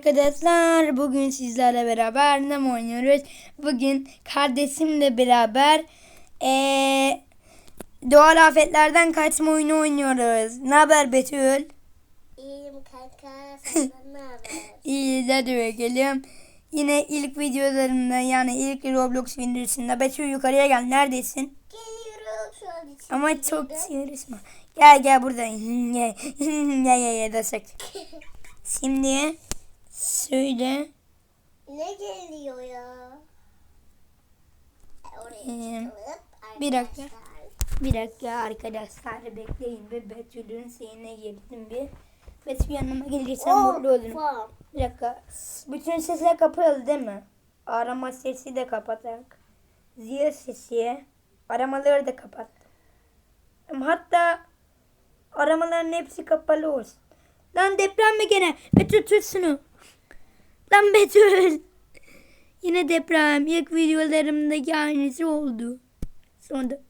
Arkadaşlar bugün sizlerle beraber ne mi oynuyoruz? Bugün kardeşimle beraber eee, doğal afetlerden kaçma oyunu oynuyoruz. Ne haber Betül? İyiyim kanka. Senden ne haber? İyi hadi bakalım. Yine ilk videolarımda yani ilk Roblox videosunda Betül yukarıya gel. Neredesin? Geliyorum şu an için. Ama çok sinirlisme. Gel gel buradayım. Gel gel gel. Şimdi söyle. Ne geliyor ya? E, Oraya Ee, bir dakika. Bir dakika arkadaşlar bekleyin bir Betül'ün şeyine girdim bir. Betül yanıma gelirsen Oh, mutlu olurum. Bir dakika. Bütün sesler kapalı değil mi? Arama sesi de kapatak. Zil sesi. Aramaları da kapattım. Hatta aramaların hepsi kapalı olsun. Lan deprem mi gene? Betül tut şunu. Lan Betül. Yine deprem. İlk videolarımdaki aynısı oldu. Sonra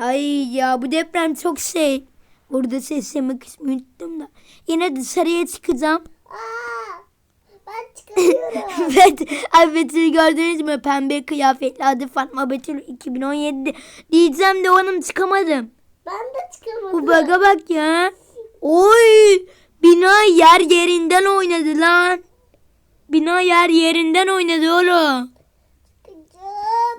Ay ya bu deprem çok şey. Burada sesimi kısmı unuttum da. Yine dışarıya çıkacağım. Aa, ben çıkamıyorum. evet. Ay Betül gördünüz mü? Pembe kıyafetli adı Fatma Betül 2017. Diyeceğim de onun çıkamadım. ben de çıkamadım. Bu baga bak ya. Oy! Bina yer yerinden oynadı lan. Bina yer yerinden oynadı oğlum.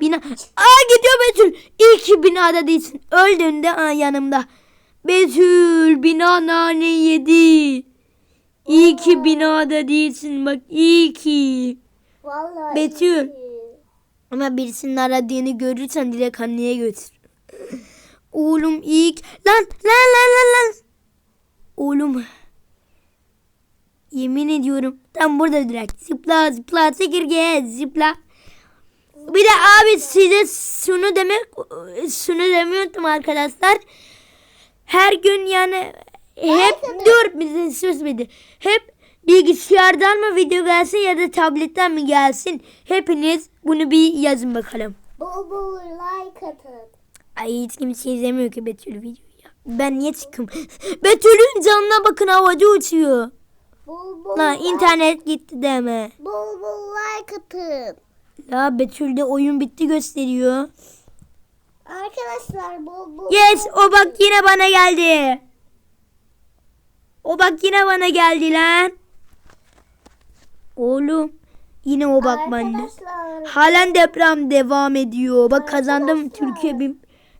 Bina. Aa gidiyor Betül. İyi ki binada değilsin. Öldün de aa, yanımda. Betül bina nane yedi. İyi ki binada değilsin bak iyi ki. Vallahi Betül. iyi. Ama birisinin aradığını görürsen direkt anneye götür. Oğlum ilk. Lan lan lan lan lan. Oğlum. Yemin ediyorum. Tam burada direkt. Zıpla zıpla çekirge zıpla. Bir de abi size şunu demek şunu demiyordum arkadaşlar. Her gün yani hep dur bize söz verdi. Hep bilgisayardan mı video gelsin ya da tabletten mi gelsin? Hepiniz bunu bir yazın bakalım. Bol bol like atın. Ay hiç kimse izlemiyor ki Betül videoyu. Ben niye çıkım? Betül'ün canına bakın havada uçuyor. Bol Lan internet gitti deme. Bol bol like atın. Ya Betül'de oyun bitti gösteriyor. Arkadaşlar bol bol Yes o bak yine bana geldi. O bak yine bana geldi lan. Oğlum yine o bak bende. Halen deprem devam ediyor. Bak kazandım Türkiye bir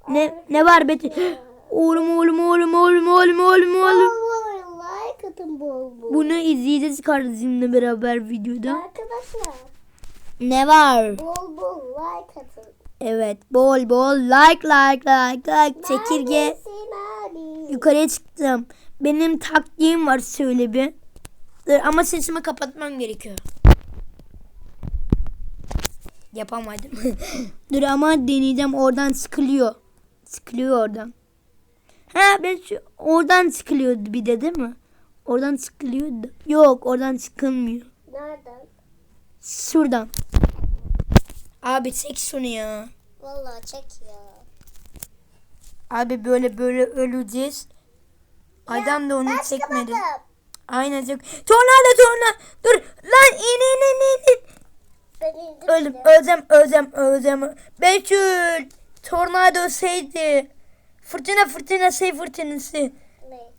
ne ne var Betül? Oğlum oğlum oğlum oğlum oğlum oğlum oğlum. Atın bol bol. Bunu izleyeceğiz kardeşimle beraber videoda. Arkadaşlar Ne var? bol bol like atın. Evet bol bol like like like like çekirge. Abi? Yukarıya çıktım. Benim taktiğim var söyle bir. Dur, ama sesimi kapatmam gerekiyor. Yapamadım. Dur ama deneyeceğim oradan sıkılıyor. Sıkılıyor oradan. Ha ben şu oradan sıkılıyordu bir de değil mi? Oradan sıkılıyordu. Yok oradan sıkılmıyor. Nereden? Şuradan. Abi çek şunu ya. Vallahi çek ya. Abi böyle böyle öleceğiz. Adam da onu Ben çekmedi. çıkamadım. Aynen çok. Tornado tornado. Dur lan in in in in. Öldüm öleceğim öleceğim öleceğim. Betül. Tornado şeydi. Fırtına fırtına şey fırtınası.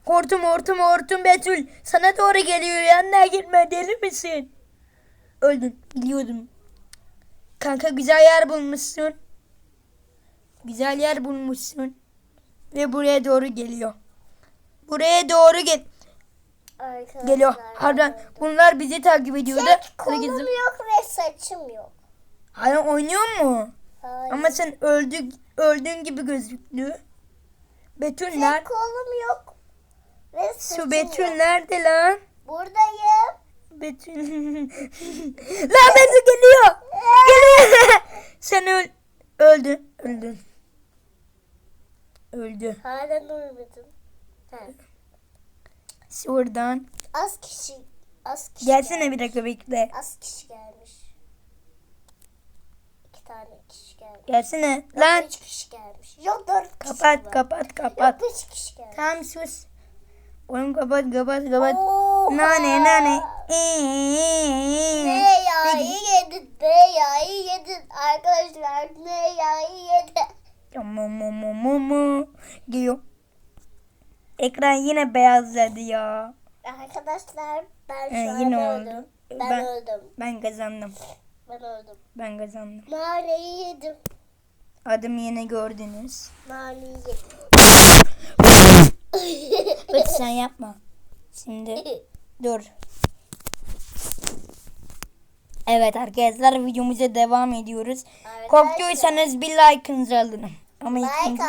Hortum hortum hortum Betül. Sana doğru geliyor yanına gitme deli misin? Öldün biliyordum. Kanka güzel yer bulmuşsun. Güzel yer bulmuşsun. Ve buraya doğru geliyor. Buraya doğru gel Arkadaşlar. geliyor. Harbiden bunlar bizi takip ediyordu. Tek kolum gizlim. yok ve saçım yok. Hala oynuyor mu? Hayır. Ama sen öldü, öldüğün gibi gözüktü. Betül Tek kolum yok ve saçım Su Betül yok. nerede lan? Buradayım. Betül. lan Betül geliyor. Geliyor. sen öl öldün. Öldün. Öldü. Hala durmadım. Ha. Şuradan. Az kişi az kişi Gelsene gelmiş. bir dakika bekle. Az kişi gelmiş. İki tane kişi gelmiş. Gelsene. Yok, Lan üç kişi gelmiş. Yok dört kişi kapat var. kapat kapat. Yok üç kişi gelmiş. Tamam sus. Oğlum kapat kapat kapat. Oha! Nane nane. Ne yağı yedin? Ne yağı yedin? Arkadaşlar ne yağı yedin? Tamam mu mu mu mu diyor. Ekran yine beyazladı ya. Arkadaşlar ben şu Ee, yine öldüm. oldu. Ben, Ben- öldüm. Ben kazandım. Ben öldüm. Ben kazandım. Naneyi yedim. Adım yine gördünüz. Naneyi yedim. Bak sen yapma. Şimdi dur. Evet arkadaşlar videomuza devam ediyoruz. Arkadaşlar, Korktuysanız bir like'ınızı alın. Ama Like.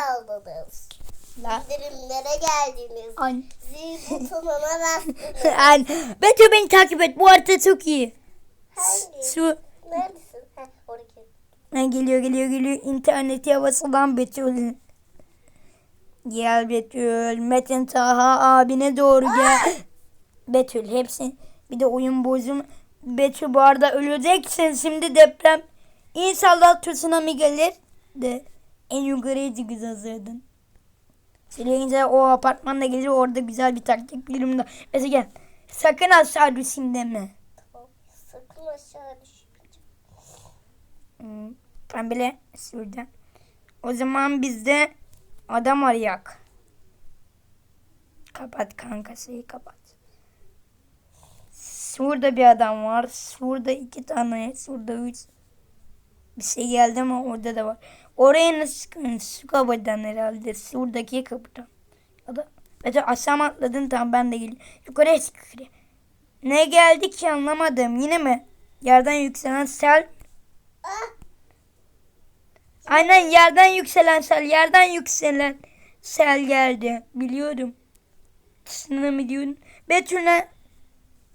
La- Bildirimlere geldiniz. An. Zil butonuna bastınız. An. Betül beni takip et. Bu harita çok iyi. Hangi? Su. Neredesin? Ha, geliyor geliyor geliyor. İnterneti havası lan Betül. Gel Betül. Metin Taha abine doğru gel. Betül hepsi. Bir de oyun bozum. Betül bu arada öleceksin. Şimdi deprem. İnşallah tsunami gelir. De en yukarıya çıkız hazırdın. Sileyince o apartmanda gelir orada güzel bir taktik bilimde. Mesela gel. Sakın aşağı düşeyim deme. Tamam. Sakın aşağı düşmeyeceğim. Hmm, Ben bile sürdüm. O zaman bizde adam arayak. Kapat kankası kapat. Şurada bir adam var. Şurada iki tane. Şurada üç. Bir şey geldi ama orada da var. Oraya nasıl çıkın? Şu kapıdan herhalde. Şuradaki kapıdan. Ya da Mesela aşağı atladın tamam ben de geliyorum. Yukarıya çık yukarı. Ne geldi ki anlamadım. Yine mi? Yerden yükselen sel Ah! Aynen yerden yükselen sel, yerden yükselen sel geldi. Biliyorum. Sınırı mı diyorsun? Betül'le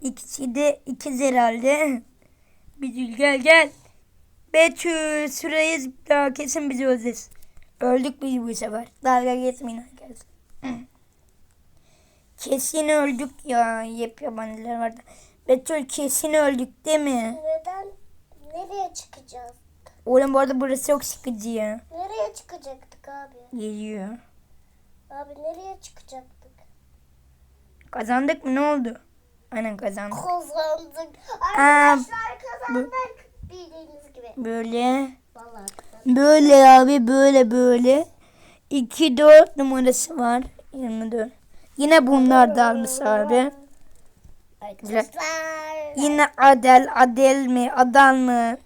ikisi de ikiz herhalde. Betül gel gel. Betül süreye daha kesin bizi öleceğiz. Öldük biz bu sefer. Dalga geçmeyin arkadaşlar. Kesin öldük ya. Yep yabancılar vardı. Betül kesin öldük değil mi? Neden? Nereye çıkacağız? Oğlum bu arada burası çok sıkıcı ya. Nereye çıkacaktık abi? Geliyor. Abi nereye çıkacaktık? Kazandık mı ne oldu? Aynen kazandık. Kazandık. Aa, Arkadaşlar kazandık. Bildiğiniz gibi. Böyle. Vallahi kazandık. Böyle abi böyle böyle. 2 4 numarası var. 24. Yine bunlar da almış abi. Arkadaşlar. Yine Adel, Adel mi, Adal mı?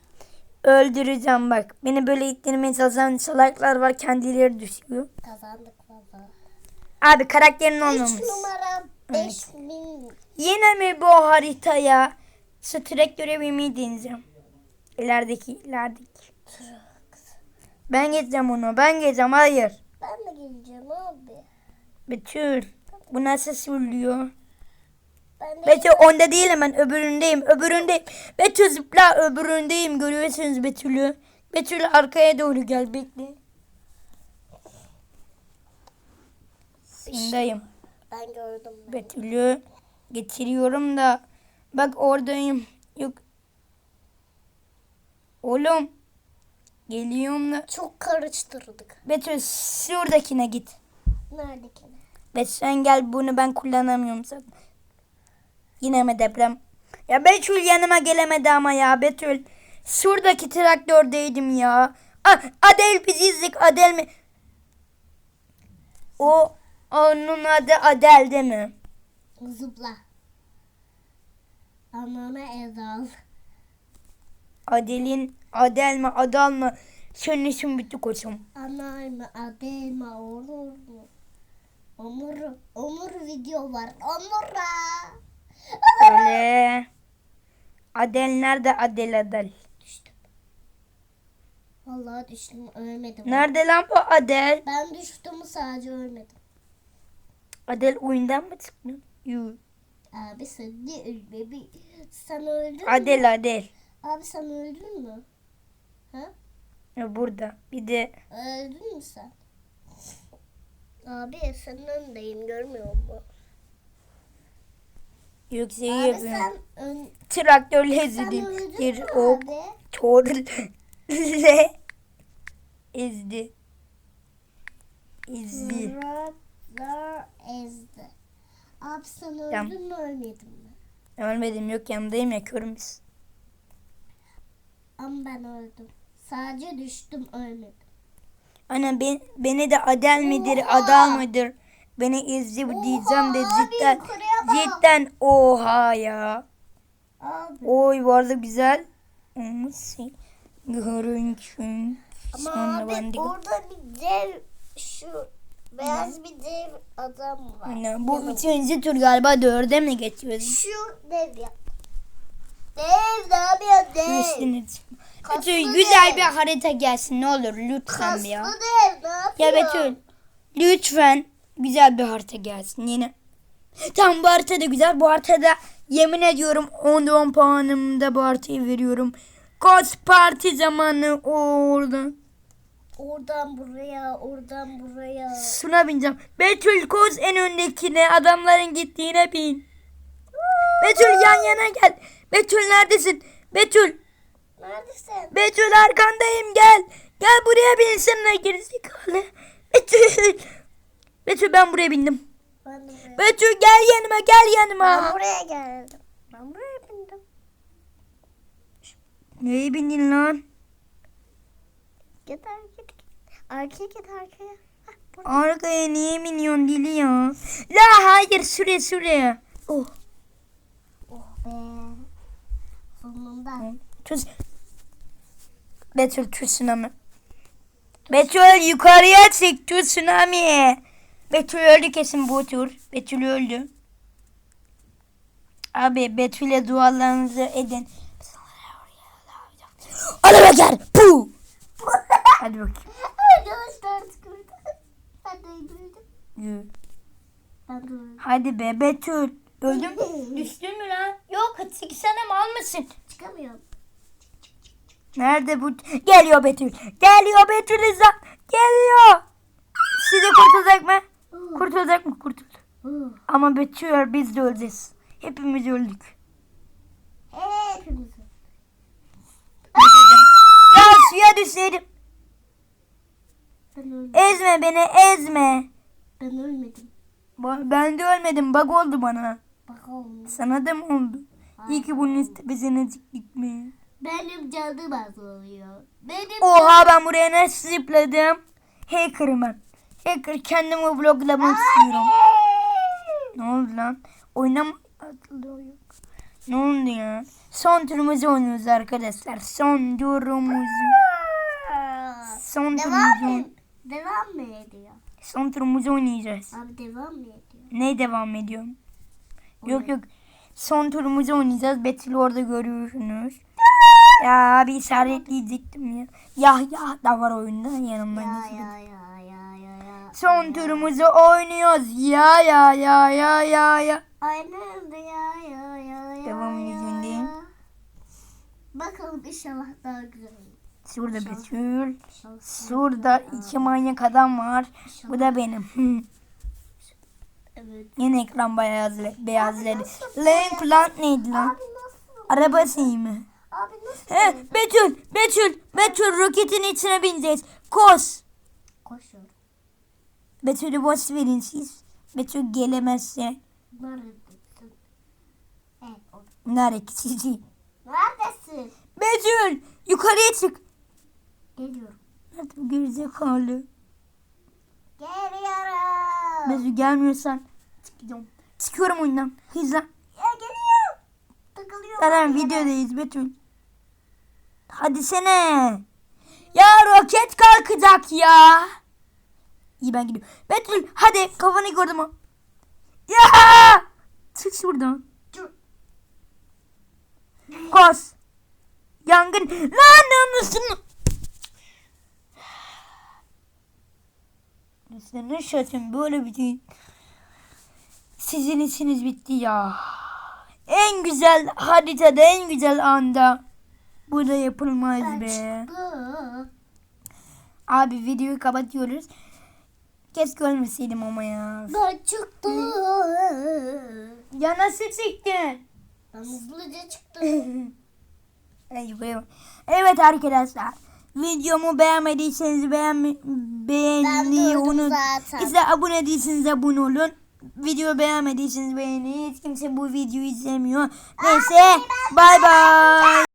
Öldüreceğim bak. Beni böyle ittirmeye çalışan salaklar var kendileri düşüyor. Kazandık vallahi. Abi karakterin 3 olmamış. numara 5000. Yine mi bu haritaya? Strek görevimi deneyeceğim. İlerideki, ilerideki. Ben geçeceğim onu. Ben geçeceğim. Hayır. Ben de geleceğim abi. Betül. Bu nasıl sürülüyor? Ben de Betül onda değilim ben. Öbüründeyim. Öbüründeyim. Betül zıpla öbüründeyim. Görüyorsunuz Betül'ü. Betül arkaya doğru gel. Bekle. Sindayım. ben gördüm. Ben. Betül'ü getiriyorum da. Bak oradayım. Yok. Oğlum. Geliyorum da. Çok karıştırdık. Betül şuradakine git. Neredekine? Ve sen gel bunu ben kullanamıyorum zaten. Yine mi deprem? Ya Betül yanıma gelemedi ama ya Betül. Şuradaki traktördeydim ya. Ah, Adel bizi izlik Adel mi? O onun adı Adel değil mi? Zıpla. Anana Ezal. Adel'in Adel mi Adal mı? Senin için bitti koçum. Anar mı Adel mi Onur mu? Onur, Onur video var. Onur'a. Öyle. Adel nerede Adel Adel? Düştüm. Vallahi düştüm ölmedim. Nerede lan bu Adel? Ben düştüm sadece ölmedim. Adel oyundan mı çıktı? Yuh. Abi sen ne ölme bir sen öldün mü? Adel Adel. Abi sen öldün mü? Ha? Burada. Bir de Öldün mü sen? Abi senin önündeyim görmüyor musun? Yükseği Abi sen ön, Traktörle ok abi? torle ezdi. Ezdi. Muratlar ezdi. Abi sen Tamam. öldün mü ölmedin mi? Ölmedim yok yanındayım ya kör müsün? Ama ben öldüm. Sadece düştüm ölmedim. Ana ben, beni de Adel midir Oha! Adal mıdır? Beni izle diyeceğim de abi, cidden bak. cidden oha ya. Abi. Oy bu arada güzel. Görünkün. Ama Sonra abi ben de... orada bir dev şu beyaz bir dev adam var. Ana, bu üçüncü tur galiba dörde mi geçiyoruz? Şu dev ya. Dev ne yapıyor dev? Üstüne Betül güzel dev. bir harita gelsin ne olur lütfen Kaslı ya. dev ne yapıyor? Ya Betül lütfen güzel bir harita gelsin yine. Tamam bu harita da güzel. Bu haritada yemin ediyorum 10'da 10 puanımı da bu haritayı veriyorum. Koç parti zamanı orada. Oradan buraya, oradan buraya. Şuna bineceğim. Betül koş en öndekine adamların gittiğine bin. Betül yan yana gel. Betül neredesin? Betül. Neredesin? Betül arkandayım gel. Gel buraya binsene gerizekalı. Betül. Betül ben buraya bindim. Ben de buraya. Betül gel yanıma gel yanıma. Ben buraya geldim. Ben buraya bindim. Neye bindin lan? Git arkaya git. Arkaya git arkaya. Arkaya niye biniyorsun dili ya? La hayır süre süre. Oh. Oh be. Sonunda. Betül tsunami. Betül yukarıya çık tsunami. Betül öldü kesin bu tur. Betül öldü. Abi Betül'e dualarınızı edin. Hadi bakar. Puh. Hadi bakayım. Arkadaşlar sıkıldı. Ben de öldürdüm. Yürü. Ben de öldüm. Hadi be Betül. Öldün mü? Düştün mü lan? Yok sen mal mısın? Çıkamıyorum. Nerede bu? Geliyor Betül. Geliyor Betül İzzet. Geliyor. Sizi kurtulacak mı? Kurtulacak mı? Kurtuldu. Ama Betül biz de öleceğiz. Hepimiz öldük. Hepimiz. Ne dedim? Ya suya düşseydim. Ben. Ezme beni ezme. Ben ölmedim. Ben de ölmedim. Bak oldu bana. Bak oğlum. Sana da mı oldu? İyi ki bunun istepesine çıktık mı? Benim canım az oluyor. Benim Oha ben buraya nasıl zıpladım? Hacker'ım ben. Hacker kendimi bloklamak istiyorum. Ne oldu lan? Oyun. Ne oldu ya? Son turumuzu oynuyoruz arkadaşlar. Son turumuzu. Son Devam turumuzu. Devam mı ediyor? Son turumuzu oynayacağız. Abi devam mı ediyor? Ne devam ediyorum? Yok yok. Son turumuzu oynayacağız. Betül orada görüyorsunuz. Ya bir işaretleyecektim ya. Ya ya da var oyunda yanımdan Ya geçiyor. ya ya ya ya ya. Son turumuzu oynuyoruz. Ya ya ya ya ya ya. De ya ya ya ya. Devam yüzündeyim. Bakalım inşallah daha güzel olur. Şurada Betül. İnşallah. Şurada iki manyak adam var. Bu da benim. Evet. Yine ekran beyazladı. nasıl Lan kulak neydi lan? Arabası iyi mi? Abi nasıl? He, Betül, Betül, Betül roketin içine bineceğiz. Koş. Koşuyorum. Betül'ü boş verin siz. Betül gelemezse Neredesin? Evet. nerede sizi? Neredesin? Betül yukarıya çık. Geliyorum. Nerede bu gerizekalı? Geliyorum. Betül gelmiyorsan çıkacağım. Çıkıyorum oyundan. Hızla. Ya geliyorum. Takılıyorum. Zaten videodayız Betül. Hadi sene. Ya roket kalkacak ya. İyi ben gidiyorum. Betül hadi kafanı gördüm o. Ya! Çık şuradan. Koş. Yangın. Lan anasını. Neyse ne şatım böyle bir şey. Sizin işiniz bitti ya. En güzel haritada en güzel anda. Burada yapılmaz Ben be. Abi videoyu kapatıyoruz. Keşke ölmeseydim ama ya. Ben çıktım. Ya nasıl çıktın? Ben hızlıca çıktım. Evet arkadaşlar. Videomu beğenmediyseniz beğenme, Ben beğenmeyi unut. İşte abone değilseniz abone olun. Video beğenmediyseniz beğenin. Hiç kimse bu videoyu izlemiyor. Neyse bay bay.